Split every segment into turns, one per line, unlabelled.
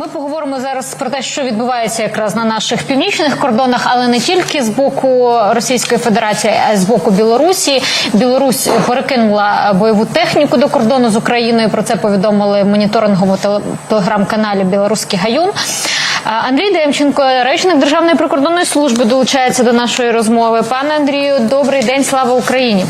Ми поговоримо зараз про те, що відбувається якраз на наших північних кордонах, але не тільки з боку Російської Федерації, а й з боку Білорусі. Білорусь перекинула бойову техніку до кордону з Україною. Про це повідомили в моніторинговому теле- телеграм-каналі Білоруський Гаюн. Андрій Демченко, речник Державної прикордонної служби, долучається до нашої розмови. Пане Андрію, добрий день, слава Україні.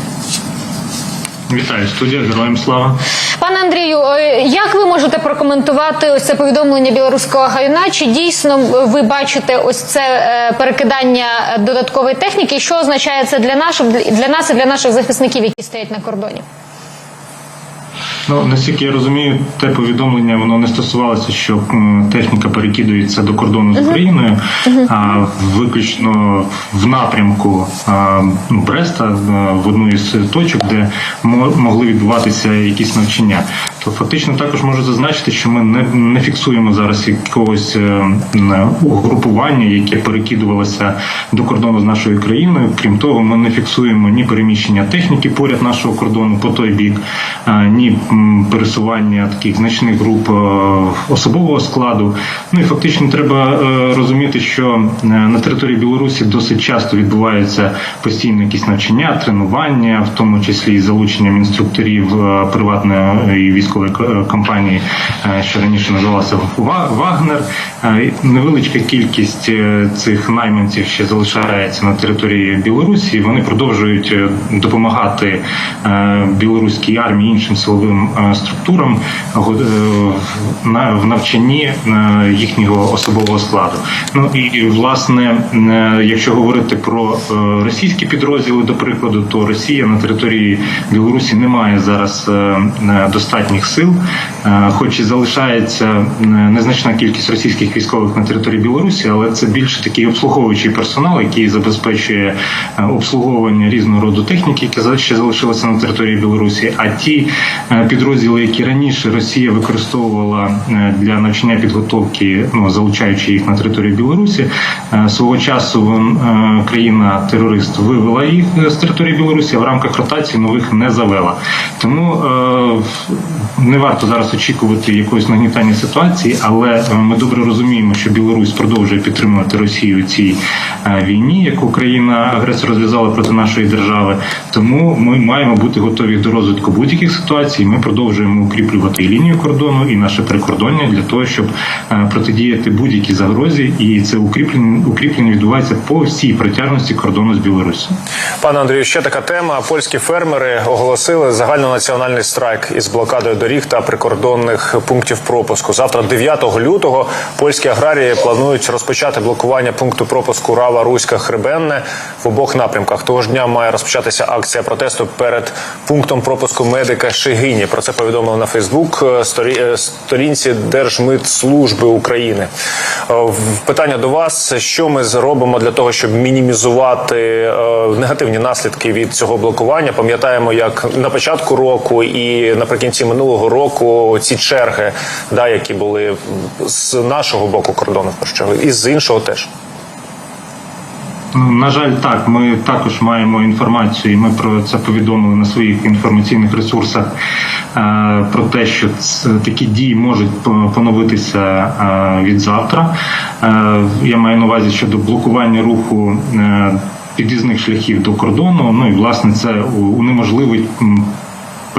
Вітаю студія, героям слава.
Пане Андрію, е, як ви можете прокоментувати ось це повідомлення білоруського гайна? Чи дійсно ви бачите ось це е, перекидання додаткової техніки? Що означає це для наших для нас і для наших захисників, які стоять на кордоні?
Ну наскільки я розумію, те повідомлення воно не стосувалося, що техніка перекидується до кордону з Україною, а виключно в напрямку а, ну, Бреста а, в одну із точок, де мо- могли відбуватися якісь навчання. То фактично також можу зазначити, що ми не, не фіксуємо зараз якогось е, угрупування, яке перекидувалося до кордону з нашою країною. Крім того, ми не фіксуємо ні переміщення техніки поряд нашого кордону по той бік, а, ні пересування таких значних груп е, особового складу. Ну і фактично треба е, розуміти, що е, на території Білорусі досить часто відбуваються постійно якісь навчання, тренування, в тому числі і залученням інструкторів е, приватної військової к- компанії, е, що раніше називалася Вагнер. Е, Невеличка кількість е, цих найманців ще залишається на території Білорусі. Вони продовжують е, допомагати е, білоруській армії іншим силовим е, структурам е, в- навчанні е, їхнього особового складу. Ну і власне, е, якщо говорити про е, російські підрозділи, до прикладу, то Росія на території Білорусі не має зараз е, достатніх сил, е, хоч і залишається е, незначна кількість російських військових на території Білорусі, але це більше такий обслуговуючий персонал, який забезпечує е, обслуговування різного роду техніки, яка ще залишилася на території Білорусі. А ті підрозділи, які раніше Росія використовувала для навчання підготовки, ну залучаючи їх на територію Білорусі, свого часу е, країна-терорист вивела їх з території Білорусі, а в рамках ротації нових не завела. Тому е, не варто зараз очікувати якогось нагнітання ситуації, але е, ми добре розуміємо, що Білорусь продовжує підтримувати Росію у цій е, війні, яку країна агресор розв'язала проти нашої держави. Тому ми маємо бути готові до розвитку будь-яких ситуацій. Ми продовжуємо укріплювати і лінію кордону, і наше прикордоння для того, щоб е, протидіяти будь-якій загрозі, і це укріплення укріплення відбувається по всій протяжності кордону з Білоруссю.
Пане Андрію, ще така тема. Польські фермери оголосили загальнонаціональний страйк із блокадою доріг та прикордонних пунктів пропуску. Завтра, 9 лютого, польські аграрії планують розпочати блокування пункту пропуску Рава Руська Хребенне в обох напрямках. Того ж дня має розпочатися акція протесту перед пунктом пропуску медика Шигині. Про це повідомили на Фейсбук е, е, сторінці Держмитслужби України. Е, Питання до вас: що ми зробимо для того, щоб мінімізувати негативні наслідки від цього блокування? Пам'ятаємо, як на початку року і наприкінці минулого року ці черги, да, які були з нашого боку кордону, і з іншого теж.
На жаль, так. Ми також маємо інформацію, і ми про це повідомили на своїх інформаційних ресурсах е, про те, що такі дії можуть поновитися е, від завтра. Е, Я маю на увазі щодо блокування руху. Під'їзних шляхів до кордону, ну і власне це унеможливить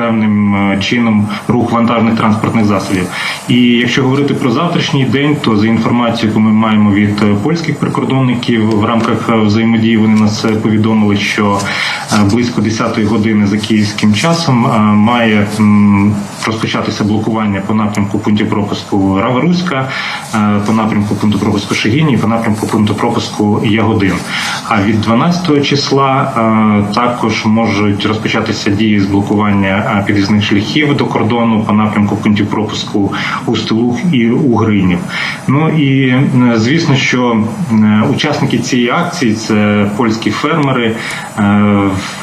певним е, чином рух вантажних транспортних засобів. І якщо говорити про завтрашній день, то за інформацією, яку ми маємо від е, польських прикордонників в рамках е, взаємодії, вони нас повідомили, що близько 10-ї години за київським часом має розпочатися блокування по напрямку пунктів пропуску Раворуська, по напрямку пункту пропуску Шегіні, по напрямку пункту пропуску Ягодин. А від 12 числа також можуть розпочатися дії з блокування під'їзних шляхів до кордону по напрямку пунктів пропуску Устилуг і Угринів. Ну і е, звісно, що е, учасники цієї акції, це польські фермери, е,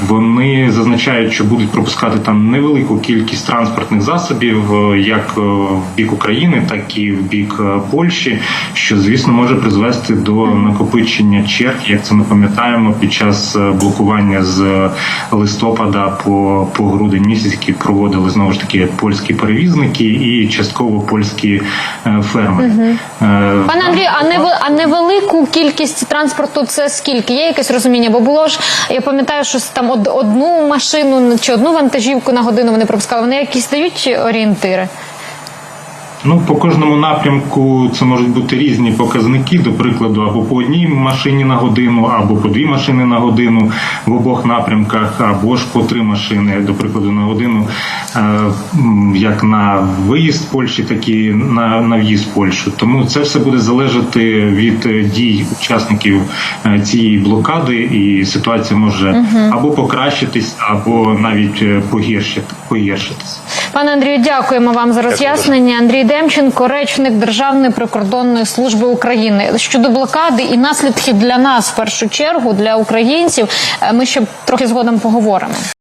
вони зазначають, що будуть пропускати там невелику кількість транспортних засобів, як в бік України, так і в бік Польщі, що звісно може призвести до накопичення черг, як це ми пам'ятаємо під час блокування з листопада по, по грудень місяць, які проводили знову ж таки польські перевізники і частково польські ферми фермери. Е,
Пане Андрію, а не а невелику кількість транспорту це скільки? Є якесь розуміння? Бо було ж, я пам'ятаю, що там од- одну машину чи одну вантажівку на годину вони пропускали. Вони якісь дають орієнтири?
Ну, по кожному напрямку це можуть бути різні показники, до прикладу, або по одній машині на годину, або по дві машини на годину в обох напрямках, або ж по три машини, до прикладу, на годину, е, як на виїзд Польщі, так і на, на в'їзд Польщу. Тому це все буде залежати від е, дій учасників е, цієї блокади, і ситуація може або покращитись, або навіть погіршити, погіршитись.
Пане Андрію, дякуємо вам за роз'яснення. Андрій Демченко, речник Державної прикордонної служби України щодо блокади і наслідки для нас в першу чергу для українців. е, Ми ще трохи згодом поговоримо.